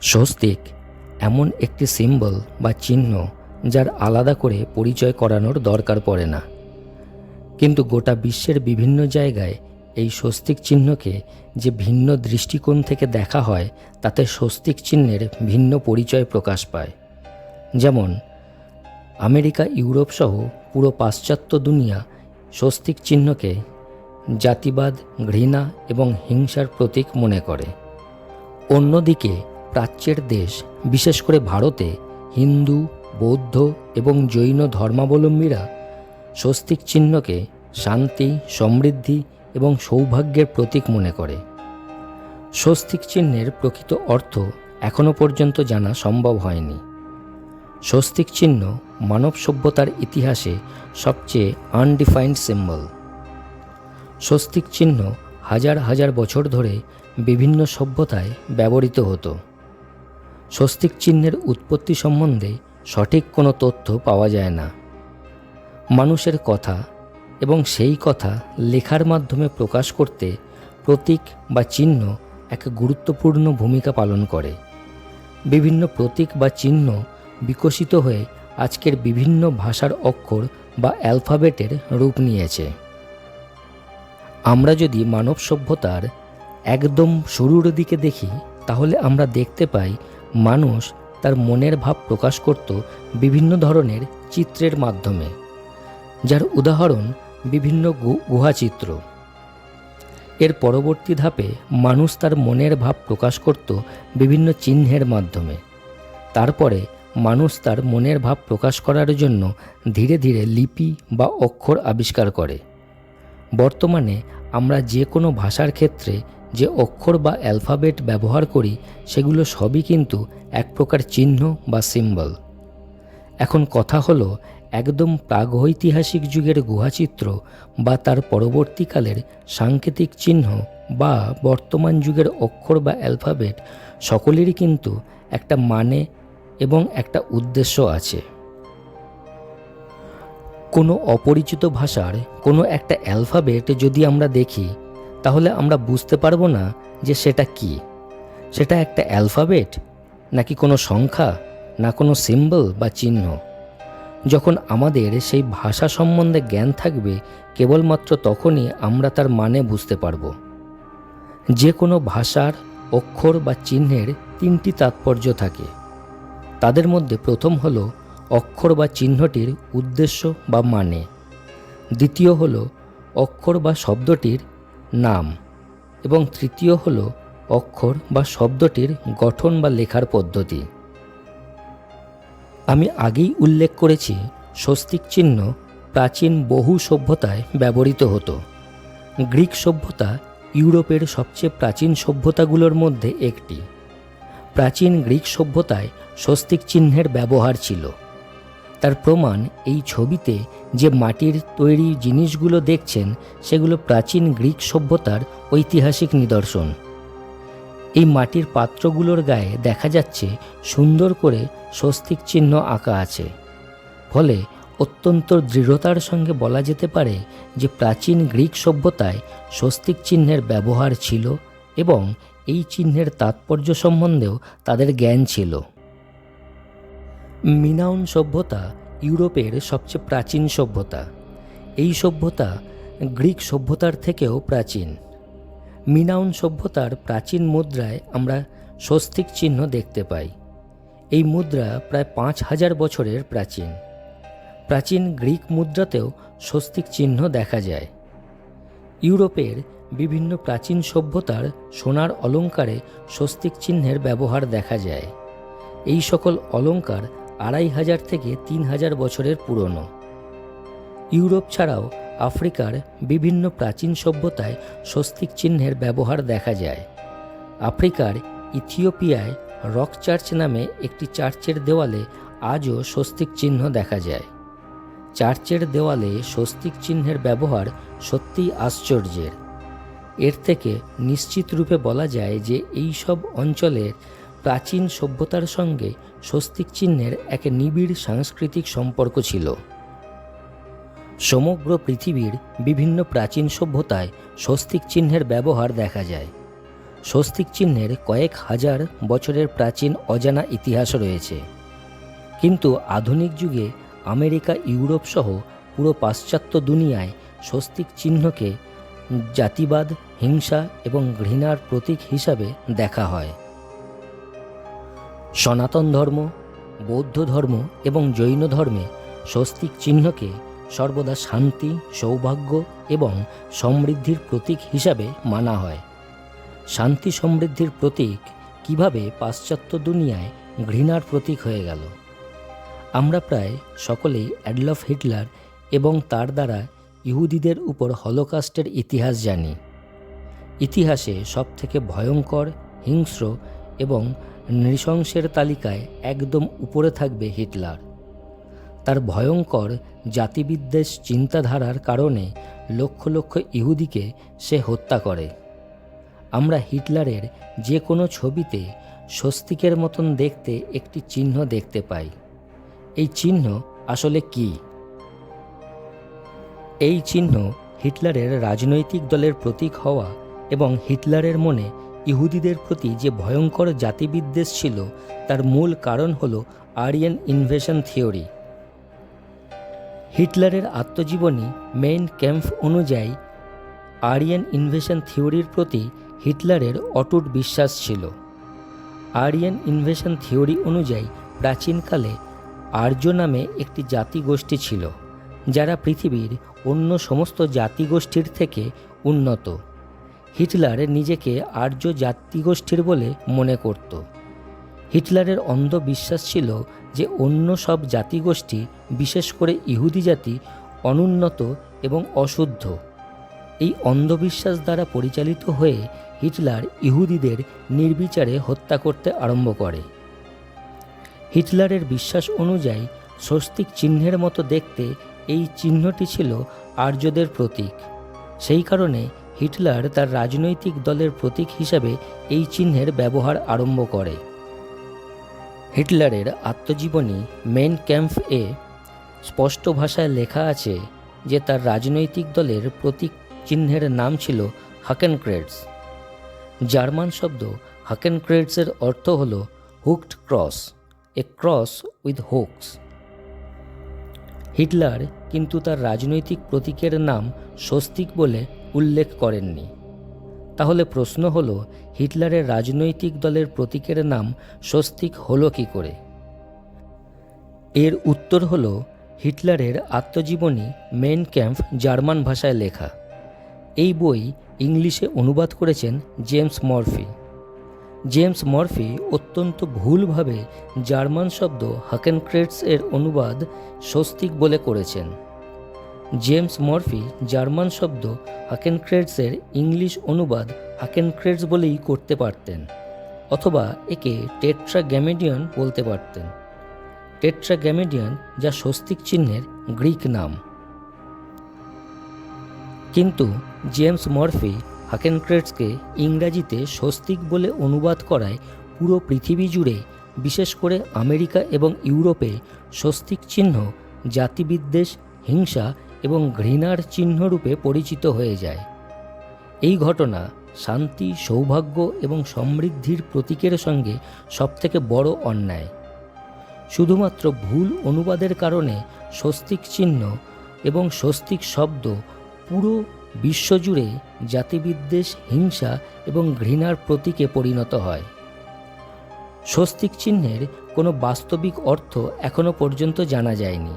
স্বস্তিক, এমন একটি সিম্বল বা চিহ্ন যার আলাদা করে পরিচয় করানোর দরকার পড়ে না। কিন্তু গোটা বিশ্বের বিভিন্ন জায়গায় এই স্বস্তিক চিহ্নকে যে ভিন্ন দৃষ্টিকোণ থেকে দেখা হয়, তাতে স্বস্তিক চিহ্নের ভিন্ন পরিচয় প্রকাশ পায়। যেমন, আমেরিকা, ইউরোপ সহ পুরো পাশ্চাত্য দুনিয়া স্বস্তিক চিহ্নকে জাতিবাদ, ঘৃণা এবং হিংসার প্রতীক মনে করে। অন্যদিকে প্রাচ্যের দেশ, বিশেষ করে ভারতে, হিন্দু, বৌদ্ধ এবং জৈন ধর্মাবলম্বীরা স্বস্তিক চিহ্নকে শান্তি, সমৃদ্ধি এবং সৌভাগ্যের প্রতীক মনে করে। স্বস্তিক চিহ্নের প্রকৃত অর্থ এখনও পর্যন্ত জানা সম্ভব হয়নি। স্বস্তিক চিহ্ন মানব সভ্যতার ইতিহাসে সবচেয়ে আনডিফাইন্ড সিম্বল স্বস্তিক চিহ্ন হাজার হাজার বছর ধরে বিভিন্ন সভ্যতায় ব্যবহৃত হতো। স্বস্তিক চিহ্নের উৎপত্তি সম্বন্ধে সঠিক কোনো তথ্য পাওয়া যায় না। মানুষের কথা এবং সেই কথা লেখার মাধ্যমে প্রকাশ করতে প্রতীক বা চিহ্ন এক গুরুত্বপূর্ণ ভূমিকা পালন করে। বিভিন্ন প্রতীক বা চিহ্ন বিকশিত হয়ে আজকের বিভিন্ন ভাষার অক্ষর বা অ্যালফাবেটের রূপ নিয়েছে। আমরা যদি মানব সভ্যতার একদম শুরুর দিকে দেখি, তাহলে আমরা দেখতে পাই মানুষ তার মনের ভাব প্রকাশ করত বিভিন্ন ধরনের চিত্রের মাধ্যমে, যার উদাহরণ বিভিন্ন গুহাচিত্র। এর পরবর্তী ধাপে মানুষ তার মনের ভাব প্রকাশ করত বিভিন্ন চিহ্নের মাধ্যমে। তারপরে মানুষ তার মনের ভাব প্রকাশ করার জন্য ধীরে ধীরে লিপি বা অক্ষর আবিষ্কার করে। বর্তমানে আমরা যে কোনো ভাষার ক্ষেত্রে যে অক্ষর বা অ্যালফাবেট ব্যবহার করি, সেগুলো সবই কিন্তু এক প্রকার চিহ্ন বা সিম্বল। এখন কথা হলো, একদম প্রাগৈতিহাসিক যুগের গুহাচিত্র বা তার পরবর্তীকালের সাংকেতিক চিহ্ন বা বর্তমান যুগের অক্ষর বা অ্যালফাবেট সকলেরই কিন্তু একটা মানে এবং একটা উদ্দেশ্য আছে। কোনো অপরিচিত ভাষার কোনো একটা অ্যালফাবেট যদি আমরা দেখি তাহলে আমরা বুঝতে পারব না যে সেটা কি। সেটা একটা অ্যালফাবেট, নাকি কোনো সংখ্যা, না কোনো সিম্বল বা চিহ্ন। যখন আমাদের সেই ভাষা সম্বন্ধে জ্ঞান থাকবে, কেবলমাত্র তখনই আমরা তার মানে বুঝতে পারব। যে কোনো ভাষার অক্ষর বা চিহ্নের তিনটি তাৎপর্য থাকে। তাদের মধ্যে প্রথম হল অক্ষর বা চিহ্নটির উদ্দেশ্য বা মানে। দ্বিতীয় হল অক্ষর বা শব্দটির নাম এবং তৃতীয় হল অক্ষর বা শব্দটির গঠন বা লেখার পদ্ধতি। আমি আগেই উল্লেখ করেছি, স্বস্তিক চিহ্ন প্রাচীন বহু সভ্যতায় ব্যবহৃত হতো। গ্রিক সভ্যতা ইউরোপের সবচেয়ে প্রাচীন সভ্যতাগুলোর মধ্যে একটি। প্রাচীন গ্রিক সভ্যতায় স্বস্তিক চিহ্নের ব্যবহার ছিল। তার প্রমাণ এই ছবিতে যে মাটির তৈরি জিনিসগুলো দেখছেন, সেগুলো প্রাচীন গ্রিক সভ্যতার ঐতিহাসিক নিদর্শন। এই মাটির পাত্রগুলোর গায়ে দেখা যাচ্ছে সুন্দর করে স্বস্তিক চিহ্ন আঁকা আছে। ফলে অত্যন্ত দৃঢ়তার সঙ্গে বলা যেতে পারে যে প্রাচীন গ্রিক সভ্যতায় স্বস্তিক চিহ্নের ব্যবহার ছিল এবং এই চিহ্নের তাৎপর্য সম্বন্ধেও তাদের জ্ঞান ছিল। মিনাউন সভ্যতা ইউরোপের সবচেয়ে প্রাচীন সভ্যতা। এই সভ্যতা গ্রিক সভ্যতার থেকেও প্রাচীন। মিনাউন সভ্যতার প্রাচীন মুদ্রায় আমরা স্বস্তিক চিহ্ন দেখতে পাই। এই মুদ্রা প্রায় পাঁচ হাজার বছরের প্রাচীন। প্রাচীন গ্রিক মুদ্রাতেও স্বস্তিক চিহ্ন দেখা যায়। ইউরোপের বিভিন্ন প্রাচীন সভ্যতার সোনার অলঙ্কারে স্বস্তিক চিহ্নের ব্যবহার দেখা যায়। এই সকল অলঙ্কার আড়াই হাজার থেকে তিন হাজার বছরের পুরনো। ইউরোপ ছাড়াও আফ্রিকার বিভিন্ন প্রাচীন সভ্যতায় স্বস্তিক চিহ্নের ব্যবহার দেখা যায়। আফ্রিকার ইথিওপিয়ায় রক চার্চ নামে একটি চার্চের দেওয়ালে আজও স্বস্তিক চিহ্ন দেখা যায়। চার্চের দেওয়ালে স্বস্তিক চিহ্নের ব্যবহার সত্যিই আশ্চর্যের। এর থেকে নিশ্চিত রূপে বলা যায় যে এই সব অঞ্চলের প্রাচীন সভ্যতার সঙ্গে স্বস্তিক চিহ্নের এক নিবিড় সাংস্কৃতিক সম্পর্ক ছিল। সমগ্র পৃথিবীর বিভিন্ন প্রাচীন সভ্যতায় স্বস্তিক চিহ্নের ব্যবহার দেখা যায়। স্বস্তিক চিহ্নের কয়েক হাজার বছরের প্রাচীন অজানা ইতিহাস রয়েছে। কিন্তু আধুনিক যুগে আমেরিকা, ইউরোপ সহ পুরো পাশ্চাত্য দুনিয়ায় স্বস্তিক চিহ্নকে জাতিবাদ, হিংসা এবং ঘৃণার প্রতীক হিসাবে দেখা হয়। সনাতন ধর্ম, বৌদ্ধ ধর্ম এবং জৈন ধর্মে স্বস্তিক চিহ্নকে সর্বদা শান্তি, সৌভাগ্য এবং সমৃদ্ধির প্রতীক হিসাবে মানা হয়। শান্তি সমৃদ্ধির প্রতীক কীভাবে পাশ্চাত্য দুনিয়ায় ঘৃণার প্রতীক হয়ে গেল? আমরা প্রায় সকলেই অ্যাডলফ হিটলার এবং তার দ্বারা ইহুদিদের উপর হলোকাস্টের ইতিহাস জানি। ইতিহাসে সবথেকে ভয়ঙ্কর, হিংস্র এবং নৃশংসের তালিকায় একদম উপরে থাকবে হিটলার। তার ভয়ঙ্কর জাতিবিদ্বেষ চিন্তাধারার কারণে লক্ষ লক্ষ ইহুদিকে সে হত্যা করে। আমরা হিটলারের যে কোনো ছবিতে স্বস্তিকের মতন দেখতে একটি চিহ্ন দেখতে পাই। এই চিহ্ন আসলে কি? এই চিহ্ন হিটলারের রাজনৈতিক দলের প্রতীক হওয়া এবং হিটলারের মনে ইহুদিদের প্রতি যে ভয়ঙ্কর জাতিবিদ্বেষ ছিল, তার মূল কারণ হল আরিয়ান ইনভেশন থিওরি। হিটলারের আত্মজীবনী মেইন ক্যাম্প অনুযায়ী, আরিয়ান ইনভেশন থিওরির প্রতি হিটলারের অটুট বিশ্বাস ছিল। আরিয়ান ইনভেশন থিওরি অনুযায়ী প্রাচীনকালে আর্য নামে একটি জাতিগোষ্ঠী ছিল, যারা পৃথিবীর অন্য সমস্ত জাতিগোষ্ঠীর থেকে উন্নত। হিটলার নিজেকে আর্য জাতিগোষ্ঠীর বলে মনে করত। হিটলারের অন্ধ বিশ্বাস ছিল যে অন্য সব জাতিগোষ্ঠী, বিশেষ করে ইহুদি জাতি, অনুন্নত এবং অশুদ্ধ। এই অন্ধবিশ্বাস দ্বারা পরিচালিত হয়ে হিটলার ইহুদিদের নির্বিচারে হত্যা করতে আরম্ভ করে। হিটলারের বিশ্বাস অনুযায়ী স্বস্তিক চিহ্নের মতো দেখতে এই চিহ্নটি ছিল আর্যদের প্রতীক। সেই কারণে হিটলার তার রাজনৈতিক দলের প্রতীক হিসাবে এই চিহ্নের ব্যবহার আরম্ভ করে। হিটলারের আত্মজীবনী মেন ক্যাম্প এ স্পষ্ট ভাষায় লেখা আছে যে তার রাজনৈতিক দলের প্রতীক চিহ্নের নাম ছিল হাকেনক্রেডস। জার্মান শব্দ হাকেনক্রেডসের অর্থ হল hooked cross, a cross with hooks. Hitler কিন্তু তার রাজনৈতিক প্রতীকের নাম স্বস্তিক বলে উল্লেখ করেননি। তাহলে প্রশ্ন হল, হিটলারের রাজনৈতিক দলের প্রতীকের নাম স্বস্তিক হলো কি করে? এর উত্তর হল, হিটলারের আত্মজীবনী মেন ক্যাম্প জার্মান ভাষায় লেখা। এই বই ইংলিশে অনুবাদ করেছেন জেমস মরফি। জেমস মরফি অত্যন্ত ভুলভাবে জার্মান শব্দ হাকেনক্রেটস এর অনুবাদ স্বস্তিক বলে করেছেন। জেমস মর্ফি জার্মান শব্দ হাকেনক্রেটসের ইংলিশ অনুবাদ হাকেনক্রেটস বলেই করতে পারতেন, অথবা একে টেট্রা গ্যামেডিয়ান বলতে পারতেন। টেট্রা গ্যামেডিয়ান যা স্বস্তিক চিহ্নের গ্রিক নাম। কিন্তু জেমস মর্ফি হাকেনক্রেটসকে ইংরাজিতে স্বস্তিক বলে অনুবাদ করায় পুরো পৃথিবী জুড়ে, বিশেষ করে আমেরিকা এবং ইউরোপে, স্বস্তিক চিহ্ন, জাতিবিদ্বেষ, হিংসা এবং ঘৃণার চিহ্নরূপে পরিচিত হয়ে যায়। এই ঘটনা শান্তি, সৌভাগ্য এবং সমৃদ্ধির প্রতীকের সঙ্গে সবথেকে বড় অন্যায়। শুধুমাত্র ভুল অনুবাদের কারণে স্বস্তিক চিহ্ন এবং স্বস্তিক শব্দ পুরো বিশ্বজুড়ে জাতিবিদ্বেষ, হিংসা এবং ঘৃণার প্রতীকে পরিণত হয়। স্বস্তিক চিহ্নের কোনো বাস্তবিক অর্থ এখনও পর্যন্ত জানা যায়নি।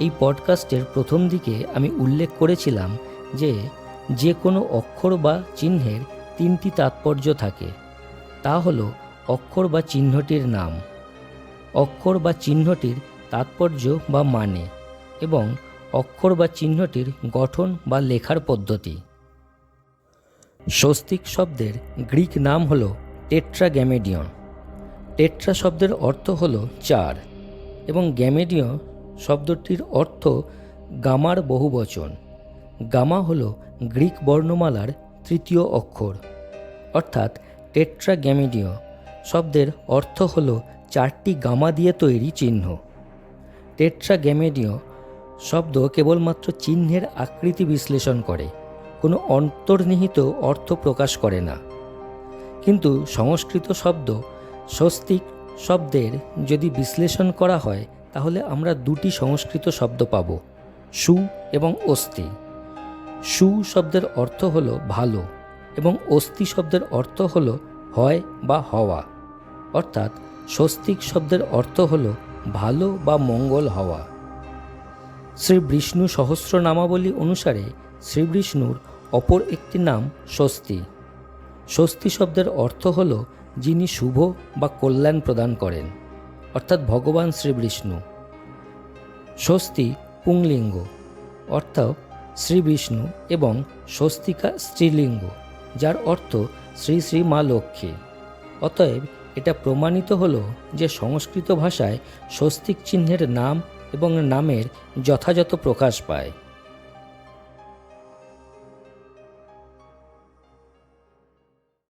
এই পডকাস্টের প্রথম দিকে আমি উল্লেখ করেছিলাম যে যে কোনো অক্ষর বা চিহ্নের তিনটি তাৎপর্য থাকে। তা হল অক্ষর বা চিহ্নটির নাম, অক্ষর বা চিহ্নটির তাৎপর্য বা মানে এবং অক্ষর বা চিহ্নটির গঠন বা লেখার পদ্ধতি। স্বস্তিক শব্দের গ্রিক নাম হল টেট্রা গ্যামেডিয়ন টেট্রা শব্দের অর্থ হল চার, এবং গ্যামেডিয়ন শব্দটির অর্থ গামার বহুবচন। গামা হল গ্রিক বর্ণমালার তৃতীয় অক্ষর, অর্থাৎ টেট্রা গ্যামেডিয় শব্দের অর্থ হল চারটি গামা দিয়ে তৈরি চিহ্ন। টেট্রা গ্যামেডিয় শব্দ কেবলমাত্র চিহ্নের আকৃতি বিশ্লেষণ করে, কোনো অন্তর্নিহিত অর্থ প্রকাশ করে না। কিন্তু সংস্কৃত শব্দ স্বস্তিক শব্দের যদি বিশ্লেষণ করা হয় তাহলে আমরা দুটি সংস্কৃত শব্দ পাব, সু এবং অস্তি সু শব্দের অর্থ হল ভালো এবং অস্তি শব্দের অর্থ হল হয় বা হওয়া। অর্থাৎ স্বস্তিক শব্দের অর্থ হল ভালো বা মঙ্গল হওয়া। শ্রী বিষ্ণু সহস্র নামাবলী অনুসারে শ্রী বিষ্ণুর অপর একটি নাম স্বস্তি। স্বস্তি শব্দের অর্থ হল যিনি শুভ বা কল্যাণ প্রদান করেন। অর্থাৎ ভগবান শ্রীবিষ্ণু স্বস্তি পুংলিঙ্গ অর্থ শ্রী বিষ্ণু এবং স্বস্তিকা স্ত্রীলিঙ্গ, যার অর্থ শ্রী শ্রী মা লক্ষ্মী। অতএব এটা প্রমাণিত হল যে সংস্কৃত ভাষায় স্বস্তিক চিহ্নের নাম এবং নামের যথাযথ প্রকাশ পায়।